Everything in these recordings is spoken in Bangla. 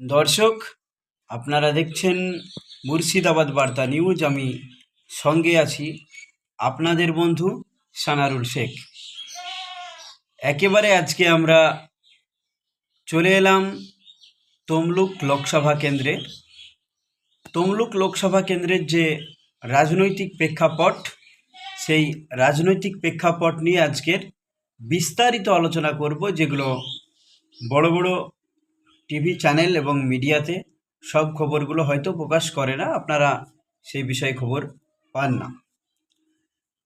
দর্শক, আপনারা দেখছেন মুর্শিদাবাদ বার্তা নিউজ। আমি সঙ্গে আছি আপনাদের বন্ধু সানারুল শেখ। একেবারে আজকে আমরা চলে এলাম তমলুক লোকসভা কেন্দ্রে। তমলুক লোকসভা কেন্দ্রের যে রাজনৈতিক প্রেক্ষাপট, সেই রাজনৈতিক প্রেক্ষাপট নিয়ে আজকের বিস্তারিত আলোচনা করব, যেগুলো বড় বড় টিভি চ্যানেল এবং মিডিয়াতে সব খবরগুলো হয়তো প্রকাশ করে না, আপনারা সেই বিষয়ে খবর পান না।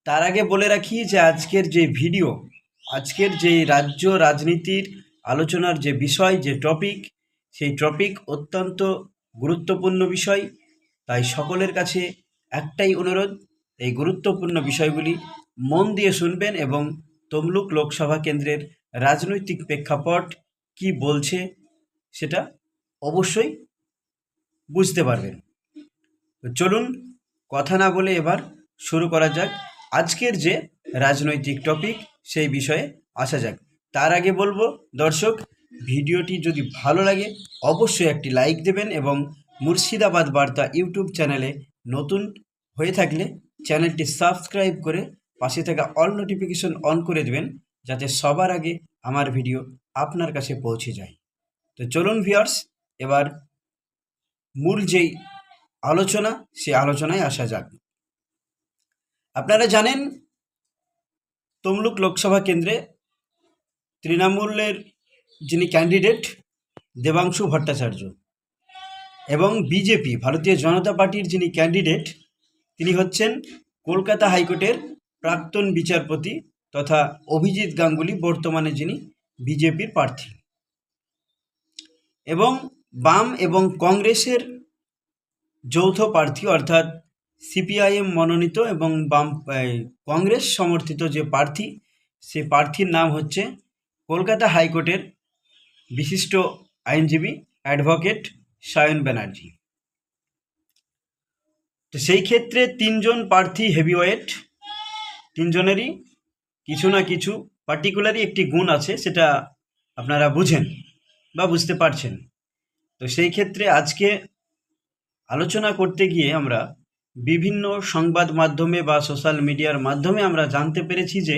তার আগে বলে রাখি যে আজকের যে ভিডিও, আজকের যে রাজ্য রাজনীতির আলোচনার যে বিষয়, যে টপিক, সেই টপিক অত্যন্ত গুরুত্বপূর্ণ বিষয়। তাই সকলের কাছে একটাই অনুরোধ, এই গুরুত্বপূর্ণ বিষয়গুলি মন দিয়ে শুনবেন এবং তমলুক লোকসভা কেন্দ্রের রাজনৈতিক প্রেক্ষাপট কি বলছে সেটা অবশ্যই বুঝতে পারবেন। চলুন কথা না বলে এবার শুরু করা যাক। আজকের যে রাজনৈতিক টপিক সেই বিষয়ে আসা যাক। তার আগে বলব, দর্শক, ভিডিওটি যদি ভালো লাগে অবশ্যই একটি লাইক দেবেন এবং মুর্শিদাবাদ বার্তা ইউটিউব চ্যানেলে নতুন হয়ে থাকলে চ্যানেলটি সাবস্ক্রাইব করে পাশে থাকা অল নোটিফিকেশন অন করে দেবেন, যাতে সবার আগে আমার ভিডিও আপনার কাছে পৌঁছে যায়। তো চলুন ভিউয়ার্স এবার মূল যেই আলোচনা, সেই আলোচনায় আসা যাক। আপনারা জানেন, তমলুক লোকসভা কেন্দ্রে তৃণমূলের যিনি ক্যান্ডিডেট দেবাংশু ভট্টাচার্য এবং বিজেপি ভারতীয় জনতা পার্টির যিনি ক্যান্ডিডেট তিনি হচ্ছেন কলকাতা হাইকোর্টের প্রাক্তন বিচারপতি তথা অভিজিৎ গাঙ্গুলি, বর্তমানে যিনি বিজেপির প্রার্থী। এবং বাম এবং কংগ্রেসের যৌথ প্রার্থী অর্থাৎ সিপিআইএম মনোনীত এবং বাম কংগ্রেস সমর্থিত যে প্রার্থী, সে প্রার্থীর নাম হচ্ছে কলকাতা হাইকোর্টের বিশিষ্ট আইনজীবী অ্যাডভোকেট সায়ন ব্যানার্জি। তো সেই ক্ষেত্রে তিনজন প্রার্থী হেভিওয়েট, তিনজনেরই কিছু না কিছু পার্টিকুলারই একটি গুণ আছে, সেটা আপনারা বুঝেন। বা বুঝতে পারছেন। তো সেই ক্ষেত্রে আজকে আলোচনা করতে গিয়ে আমরা বিভিন্ন সংবাদ মাধ্যমে বা সোশ্যাল মিডিয়ার মাধ্যমে আমরা জানতে পেরেছি যে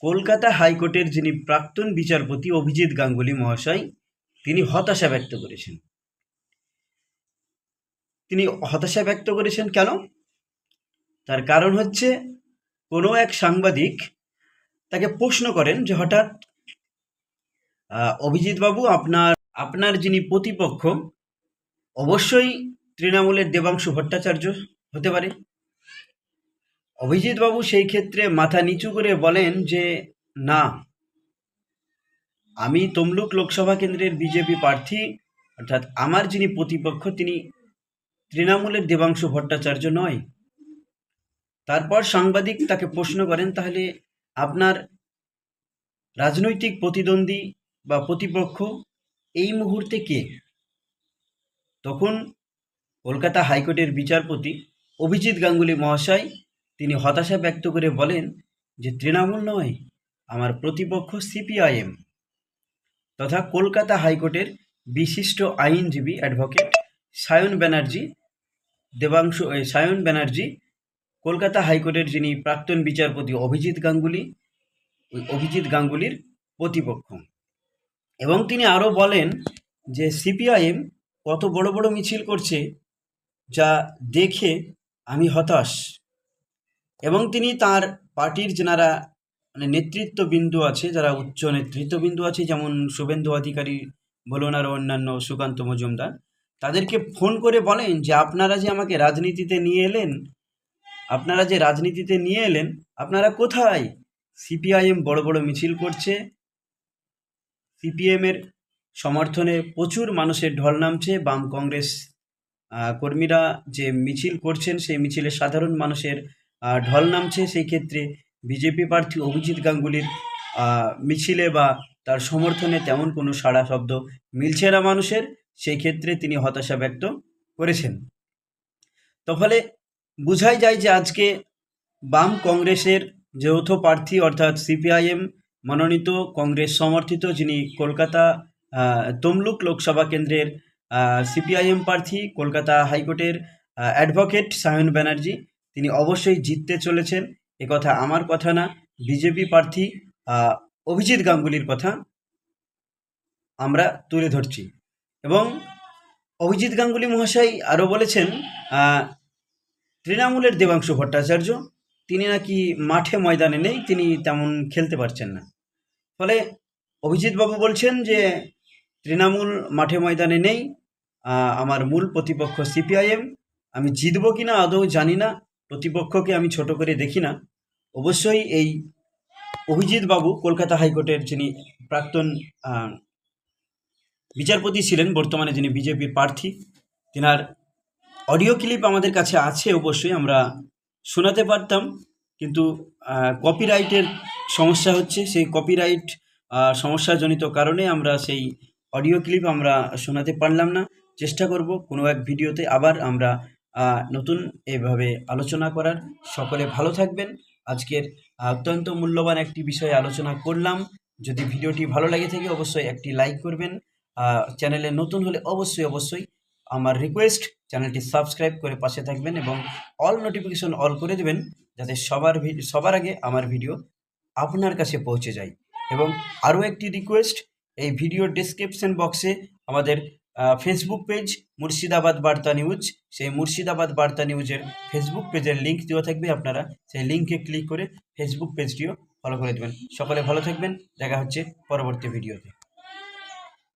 কলকাতা হাইকোর্টের যিনি প্রাক্তন বিচারপতি অভিজিৎ গাঙ্গুলি মহাশয়, তিনি হতাশা ব্যক্ত করেছেন। তিনি হতাশা ব্যক্ত করেছেন কেন? তার কারণ হচ্ছে কোনো এক সাংবাদিক তাকে প্রশ্ন করেন যে হঠাৎ অভিজিৎবাবু আপনার আপনার যিনি প্রতিপক্ষ, অবশ্যই তৃণমূলের দেবাংশু ভট্টাচার্য হতে পারে। অভিজিৎবাবু সেই ক্ষেত্রে মাথা নিচু করে বলেন যে, না, আমি তমলুক লোকসভা কেন্দ্রের বিজেপি প্রার্থী, অর্থাৎ আমার যিনি প্রতিপক্ষ, তিনি তৃণমূলের দেবাংশু ভট্টাচার্য নয়। তারপর সাংবাদিক তাকে প্রশ্ন করেন, তাহলে আপনার রাজনৈতিক প্রতিদ্বন্দ্বী বা প্রতিপক্ষ এই মুহূর্তে কে? তখন কলকাতা হাইকোর্টের বিচারপতি অভিজিৎ গাঙ্গুলি মহাশয় তিনি হতাশা ব্যক্ত করে বলেন যে তৃণমূল নয়, আমার প্রতিপক্ষ সিপিআইএম। তথা কলকাতা হাইকোর্টের বিশিষ্ট আইনজীবী অ্যাডভোকেট সায়ন ব্যানার্জি, দেবাংশু সায়ন ব্যানার্জি, কলকাতা হাইকোর্টের যিনি প্রাক্তন বিচারপতি অভিজিৎ গাঙ্গুলি, ওই অভিজিৎ গাঙ্গুলির প্রতিপক্ষ। এবং তিনি আরও বলেন যে সিপিআইএম কত বড় বড় মিছিল করছে যা দেখে আমি হতাশ। এবং তিনি তার পার্টির যারা মানে নেতৃত্ববিন্দু আছে, যারা উচ্চ নেতৃত্ববিন্দু আছে, যেমন শুভেন্দু অধিকারী বলুন আর অন্যান্য সুকান্ত মজুমদার, তাদেরকে ফোন করে বলেন যে আপনারা যে আমাকে রাজনীতিতে নিয়ে এলেন, আপনারা যে রাজনীতিতে নিয়ে এলেন, আপনারা কোথায়? সিপিআইএম বড় বড় মিছিল করছে সিপিএমের সমর্থনে প্রচুর মানুষের ঢল নামছে, বাম কংগ্রেস কর্মীরা যে মিছিল করছেন, সেই মিছিলে সাধারণ মানুষের ঢল নামছে। সেই ক্ষেত্রে বিজেপি প্রার্থী অভিজিৎ গাঙ্গুলির মিছিলে বা তার সমর্থনে তেমন কোনো সাড়া শব্দ মিলছে না মানুষের। সেই ক্ষেত্রে তিনি হতাশা ব্যক্ত করেছেন। তো ফলে বোঝাই যায় যে আজকে বাম কংগ্রেসের যৌথ প্রার্থী অর্থাৎ সিপিআইএম মনোনীত কংগ্রেস সমর্থিত যিনি কলকাতা তমলুক লোকসভা কেন্দ্রের সিপিআইএম প্রার্থী, কলকাতা হাইকোর্টের অ্যাডভোকেট সায়ন ব্যানার্জি, তিনি অবশ্যই জিততে চলেছেন। কথা আমার কথা না, বিজেপি প্রার্থী অভিজিৎ গাঙ্গুলির কথা আমরা তুলে ধরছি। এবং অভিজিৎ গাঙ্গুলি মহাশয় আরও বলেছেন তৃণমূলের দেবাংশু ভট্টাচার্য তিনি নাকি মাঠে ময়দানে নেই, তিনি তেমন খেলতে পারছেন না। ফলে অভিজিৎ বাবু বলছেন যে, তৃণমূল মাঠে ময়দানে নেই আমার মূল প্রতিপক্ষ সিপিআইএম। আমি জিতবো কিনা আদৌ জানি না, প্রতিপক্ষকে আমি ছোট করে দেখি না। অবশ্যই এই অভিজিৎ বাবু কলকাতা হাইকোর্টের যিনি প্রাক্তন বিচারপতি ছিলেন, বর্তমানে যিনি বিজেপির প্রার্থী, তিনার অডিও ক্লিপ আমাদের কাছে আছে, অবশ্যই আমরা শোনাতে পারতাম, কিন্তু কপিরাইটের সমস্যা হচ্ছে, সেই কপিরাইট সমস্যাজনিত কারণে আমরা সেই অডিও ক্লিপ আমরা শোনাতে পারলাম না। চেষ্টা করব কোনো এক ভিডিওতে আবার আমরা নতুন এভাবে আলোচনা করার। সকলে ভালো থাকবেন। আজকের অত্যন্ত মূল্যবান একটি বিষয়ে আলোচনা করলাম। যদি ভিডিওটি ভালো লাগে থাকে, অবশ্যই একটি লাইক করবেন। চ্যানেলে নতুন হলে অবশ্যই অবশ্যই আমার রিকোয়েস্ট চ্যানেলটি সাবস্ক্রাইব করে পাশে থাকবেন এবং অল নোটিফিকেশন অল করে দেবেন, যাতে সবার সবার আগে আমার ভিডিও আপনার কাছে পৌঁছে যায়। এবং আরও একটি রিকোয়েস্ট এই ভিডিও ডেসক্রিপশন বক্সে আমাদের ফেসবুক পেজ মুর্শিদাবাদ বার্তা নিউজ, সেই মুর্শিদাবাদ বার্তা নিউজের ফেসবুক পেজের লিঙ্ক দেওয়া থাকবে, আপনারা সেই লিঙ্কে ক্লিক করে ফেসবুক পেজটিও ফলো করে দেবেন। সকলে ভালো থাকবেন, দেখা হচ্ছে পরবর্তী ভিডিওতে